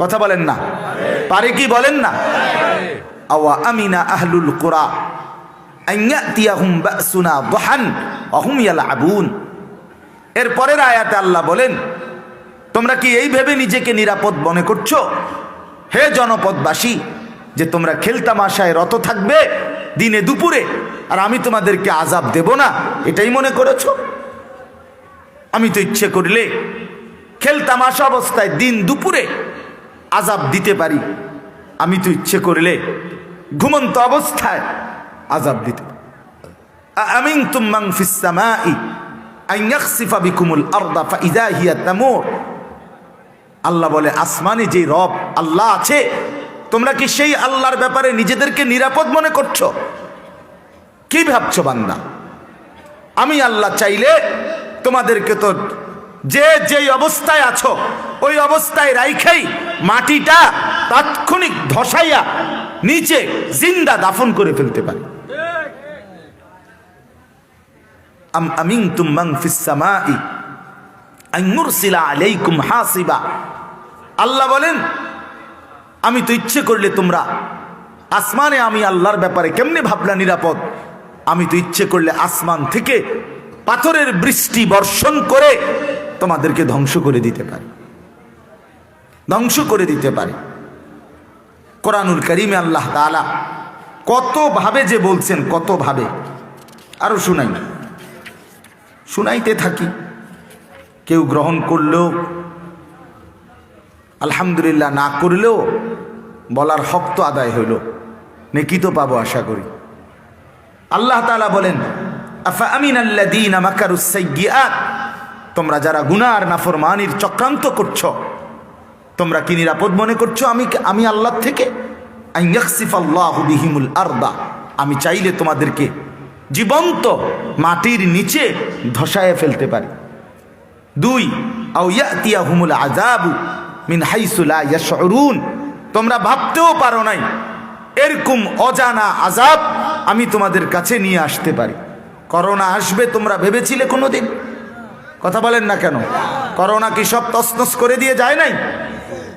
কথা বলেন না। পারে কি বলেন না? আওয়া আমিনা আহলুল ইয়ালাবুন। এর পরের আয়াতে আল্লাহ বলেন, তোমরা কি এই ভেবে নিজেকে নিরাপদ মনে করছ? হে জনপদবাসী, যে তোমরা খেলতামাশায় রত থাকবে দিনে দুপুরে, আর আমি তোমাদেরকে আজাব দেব না, এটাই মনে করেছ? আমি তো ইচ্ছে করলে খেলতামাশা অবস্থায় দিন দুপুরে আজাব দিতে পারি। আমি তো ইচ্ছে করলে ঘুমন্ত অবস্থায় আজাব দিতে আল্লাহ বলে, আসমানে যে রব আল্লাহ আছে, তোমরা কি সেই আল্লাহর ব্যাপারে নিজেদেরকে নিরাপদ মনে করছ? কি ভাবছ বান্দা? আমি আল্লাহ চাইলে তোমাদেরকে তো যে যেই অবস্থায় আছো, ওই অবস্থায় রাইখাই মাটিটা তাৎক্ষণিক ধসাইয়া নিচে জিন্দা দাফন করে ফেলতে পারে। আল্লাহ বলেন, আমি তো ইচ্ছে করলে তোমরা আসমানে আমি আল্লাহর ব্যাপারে কেমনে ভাবলা নিরাপদ? আমি তো ইচ্ছে করলে আসমান থেকে পাথরের বৃষ্টি বর্ষণ করে তোমাদেরকে ধ্বংস করে দিতে পারি। ধ্বংস করে দিতে পারে। কোরআনুল করিমে আল্লাহ তালা কত ভাবে যে বলছেন কত ভাবে আরও শুনাই। শুনাইতে থাকি। কেউ গ্রহণ করলেও, আলহামদুলিল্লাহ না করলেও বলার হক তো আদায় হইল। নেকি তো পাবো আশা করি। আল্লাহ তালা বলেন, আফা আমিন তোমরা যারা গুনার নাফরমানির চক্রান্ত করছ তোমরা কি নিরাপদ মনে করছ? আমি আমি আল্লাহ থেকে? বিহিমুল আরদা। আমি চাইলে তোমাদেরকে জীবন্ত মাটির নিচে ধসায় ফেলতে পারি। দুই, আও ইয়াতিয়া হুমুল আজাবু মিন হাইসুলা ইয়াশউরুন। তোমরা ভাবতেও পারো নাই, এরকম অজানা আজাব আমি তোমাদের কাছে নিয়ে আসতে পারি। করোনা আসবে তোমরা ভেবেছিলে কোনো দিন কথা বলেন না কেন? করোনা কি সব তসনস করে দিয়ে যায় নাই?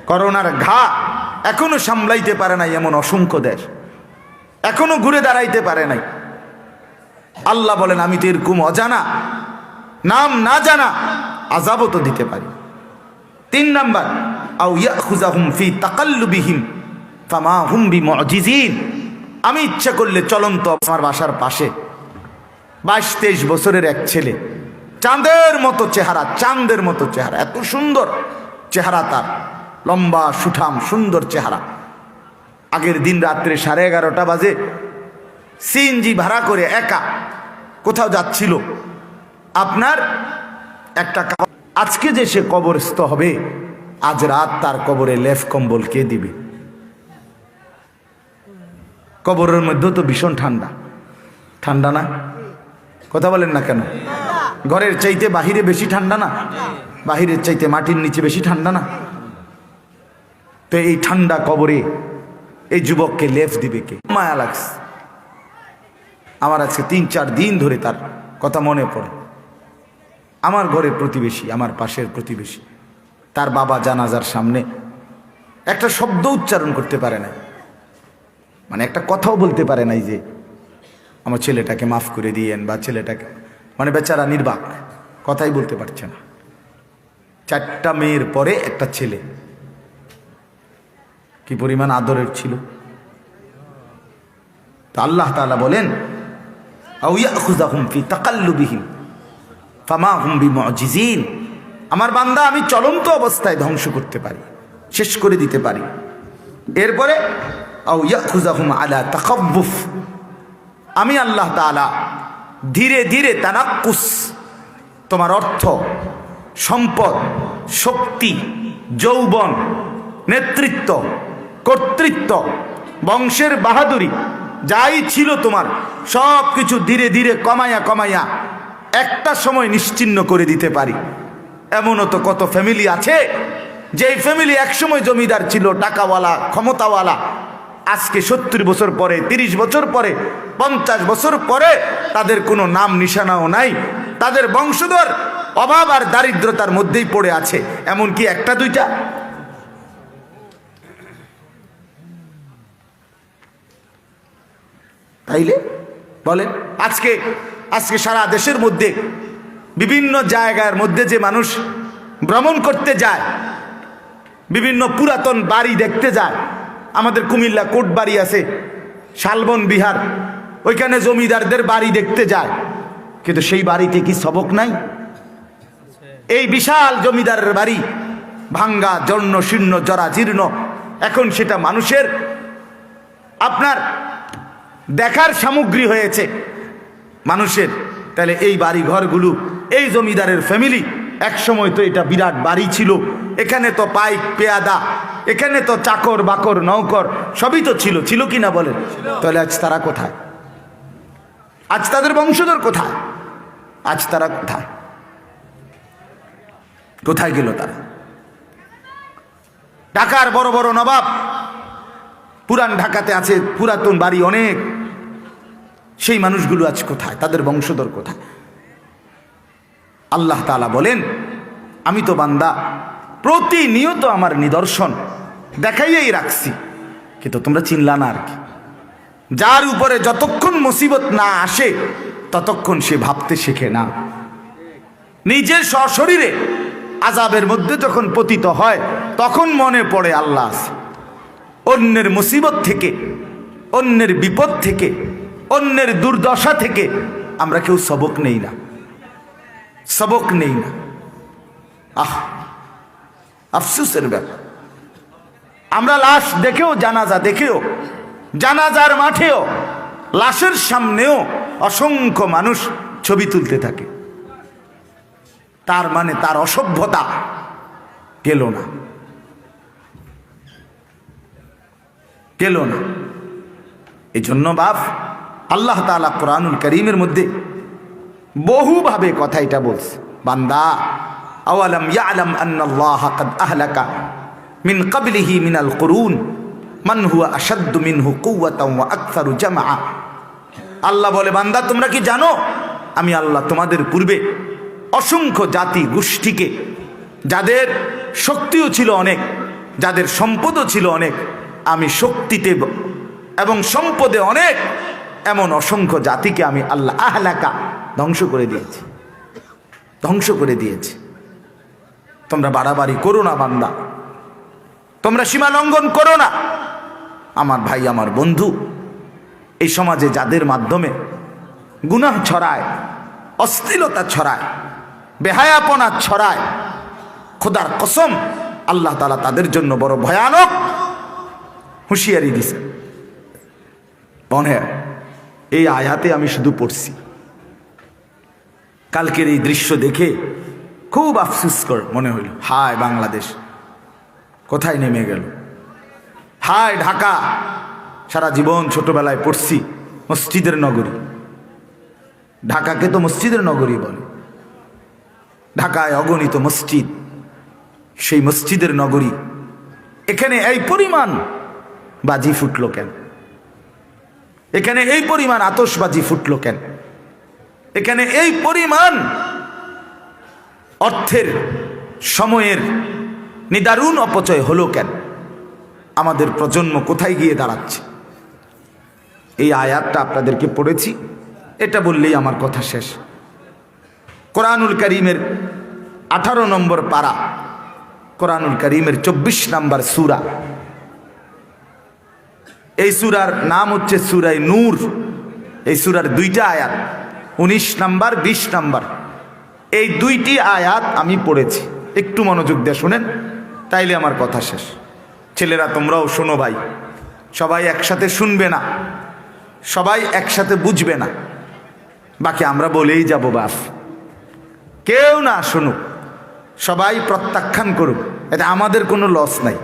করোনার ঘা এখনও সামলাইতে পারে নাই এমন অসংখ্য দেশ এখনও ঘুরে দাঁড়াইতে পারে নাই। আল্লাহ বলেন, আমি তো এরকম অজানা, নাম না জানা আজাবও তো দিতে পারি। তিন নাম্বার আউ ফামা আমি ইচ্ছা করলে চলন্ত আমার বাসার পাশে বাইশ তেইশ বছরের এক ছেলে, চাঁদের মতো চেহারা, চাঁদের মতো চেহারা, এত সুন্দর চেহারা তার। লম্বা, সুঠাম, সুন্দর চেহারা। আগের দিন রাত্রে সাড়ে এগারোটা বাজে, সিএনজি ভাড়া করে একা কোথাও যাচ্ছিল। আপনার একটা আজকে যে সে কবরস্থ হবে, আজ রাত তার কবরে লেফ কম্বল কে দিবে? কবরের মধ্যেও তো ভীষণ ঠান্ডা। ঠান্ডা না? কথা বলেন না কেন? ঘরের চাইতে বাহিরে বেশি ঠান্ডা না? বাহিরের চাইতে মাটির নিচে বেশি ঠান্ডা না? তো এই ঠান্ডা কবরে এই যুবককে লেফ দিবে কে? মায়া লাগছে। আমার আজকে তিন, চার দিন ধরে তার কথা মনে পড়ে। আমার ঘরের প্রতিবেশী, আমার পাশের প্রতিবেশী, তার বাবা জানাজার সামনে একটা শব্দ উচ্চারণ করতে পারে না মানে একটা কথাও বলতে পারে নাই যে, আমার ছেলেটাকে মাফ করে দিয়েন বা ছেলেটাকে মানে বেচারা নির্বাক, কথাই বলতে পারছে না। চারটা মেয়ের পরে একটা ছেলে কি পরিমাণ আদরের ছিল? তা আল্লাহ তাআলা বলেন ফি তাকাল্লুবিহিম, ফামা আমার বান্দা আমি চলন্ত অবস্থায় ধ্বংস করতে পারি, শেষ করে দিতে পারি। এরপরে আলা আমি আল্লাহ তাআলা ধীরে ধীরে তানাক্কুস, তোমার অর্থ, সম্পদ, শক্তি, যৌবন, নেতৃত্ব কর্তৃত্ব, বংশের বাহাদুরি, যাই ছিল তোমার, সব কিছু ধীরে ধীরে কমাইয়া কমাইয়া একটা সময় নিশ্চিন্ন করে দিতে পারি। এমনও তো কত ফ্যামিলি আছে, যেই ফ্যামিলি একসময় জমিদার ছিল, টাকাওয়ালা, ক্ষমতাওয়ালা। আজকে সত্তর বছর পরে ৩০ বছর পরে, পঞ্চাশ বছর পরে তাদের কোনো নাম নিশানাও নাই। তাদের বংশধর অভাব আর দারিদ্রতার মধ্যেই পড়ে আছে। এমন কি একটা দুইটা। তাইলে বলেন, আজকে আজকে সারা দেশের মধ্যে, বিভিন্ন জায়গার মধ্যে যে মানুষ ভ্রমণ করতে যায়, বিভিন্ন পুরাতন বাড়ি দেখতে যায়, আমাদের কুমিল্লা কোট বাড়ি আছে, শালবন বিহার, ওইখানে জমিদারদের বাড়ি দেখতে যায়, কিন্তু সেই বাড়িতে কি সবক নাই? এই বিশাল জমিদারের বাড়ি, ভাঙ্গা জর্ণ শীর্ণ জরা জীর্ণ এখন সেটা মানুষের, আপনার দেখার সামগ্রী হয়েছে। মানুষের, তাহলে এই বাড়ি ঘরগুলো এই জমিদারের ফ্যামিলি এক সময় তো এটা বিরাট বাড়ি ছিল। এখানে তো পাইক পেয়াদা, এখানে তো চাকর, বাকর, নৌকর, সবই তো ছিল। ছিল কি না বলেন? তাহলে আজ তারা কোথায়? আজ তাদের বংশধর কোথায়? আজ তারা কোথায়? কোথায় গেল তারা? ঢাকার বড় বড় নবাব, পুরান ঢাকাতে আছে পুরাতন বাড়ি অনেক। সেই মানুষগুলো আজ কোথায়? তাদের বংশধর কোথায়? আল্লাহ তালা বলেন, আমি তো বান্দা, প্রতিনিয়ত আমার নিদর্শন দেখাইয়াই রাখছি। কিন্তু তোমরা চিনলা না আর কি। যার উপরে যতক্ষণ মুসিবত না আসে, ততক্ষণ সে ভাবতে শেখে না। নিজের সশরীরে আজাবের মধ্যে যখন পতিত হয়, তখন মনে পড়ে আল্লাহ অন্যের মুসিবত থেকে, অন্যের বিপদ থেকে অন্যের দুর্দশা থেকে আমরা কেউ সবক নেই না। সবক নেই না। আহ, আফসুসের ব্যাপার। আমরা লাশ দেখেও, জানাজা দেখেও, জানাজার মাঠেও, লাশের সামনেও অসংখ্য মানুষ ছবি তুলতে থাকে। তার মানে তার অসভ্যতা গেল না। গেল না। এই জন্য বাপ আল্লাহ তালা কোরআনুল করিমের মধ্যে বহুভাবে কথা এটা বলছে। বান্দা, আওয়ালাম ইয়ালাম আন্নাল্লাহ কদ আহলাকা মিন কবলিহি মিনাল কুরুন, মান হুয়া আসাদ্দু মিনহু কুওয়াতাম ওয়া আকসারু জামআ। আল্লাহ বলে, বান্দা, তোমরা কি জানো? আমি আল্লাহ তোমাদের পূর্বে অসংখ্য জাতি গোষ্ঠীকে, যাদের শক্তিও ছিল অনেক, যাদের সম্পদও ছিল অনেক, আমি শক্তিতে এবং সম্পদে অনেক এমন অসংখ্য জাতিকে আমি আল্লাহ আহলাকা ধ্বংস করে দিয়েছি। ধ্বংস করে দিয়েছি। তোমরা বাড়াবাড়ি করো না, বান্দা। তোমরা সীমা লঙ্ঘন করো না। আমার ভাই, আমার বন্ধু, এই সমাজে যাদের মাধ্যমে গুনাহ ছড়ায় অস্থিরতা ছড়ায়, বেহায়াপনা ছড়ায়, খোদার কসম আল্লাহ তালা তাদের জন্য বড় ভয়ানক হুঁশিয়ারি দিছে মনে এই আয়াতে আমি শুধু পড়ছি। কালকের এই দৃশ্য দেখে খুব আফসুস কর, মনে হইল, হায় বাংলাদেশ, কোথায় নেমে গেল? হায় ঢাকা, সারা জীবন ছোটবেলায় পড়ছি মসজিদের নগরী। ঢাকাকে তো মসজিদের নগরী বলে। ঢাকায় অগণিত মসজিদ, সেই মসজিদের নগরী। এখানে এই পরিমাণ বাজি ফুটলো কেন? এখানে এই পরিমাণ আতসবাজি ফুটলো কেন? এখানে এই পরিমাণ অর্থের, সময়ের নিদারুণ অপচয় হলো কেন? আমাদের প্রজন্ম কোথায় গিয়ে দাঁড়াচ্ছে? এই আয়াতটা আপনাদেরকে পড়েছি, এটা বললেই আমার কথা শেষ। কোরআনুল করিমের আঠারো নম্বর পাড়া কোরআনুল করিমের চব্বিশ নম্বর সুরা এই সুরার নাম হচ্ছে সুরাই নূর। এই সুরার দুইটা আয়াত, উনিশ নাম্বার, বিশ নাম্বার। এই দুইটি আয়াত আমি পড়েছি। একটু মনোযোগ দিয়ে শুনেন, তাইলে আমার কথা শেষ। ছেলেরা, তোমরাও শোনো ভাই। সবাই একসাথে শুনবে না। সবাই একসাথে বুঝবে না। বাকি আমরা বলেই যাব, বাস। কেউ না শুনুক। সবাই প্রত্যাখ্যান করুক। এটা আমাদের কোনো লস নাই।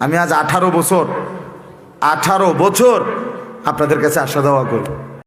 আমি আজ আঠারো বছর আঠারো বছর আপনাদের কাছে আসা দেওয়া করব।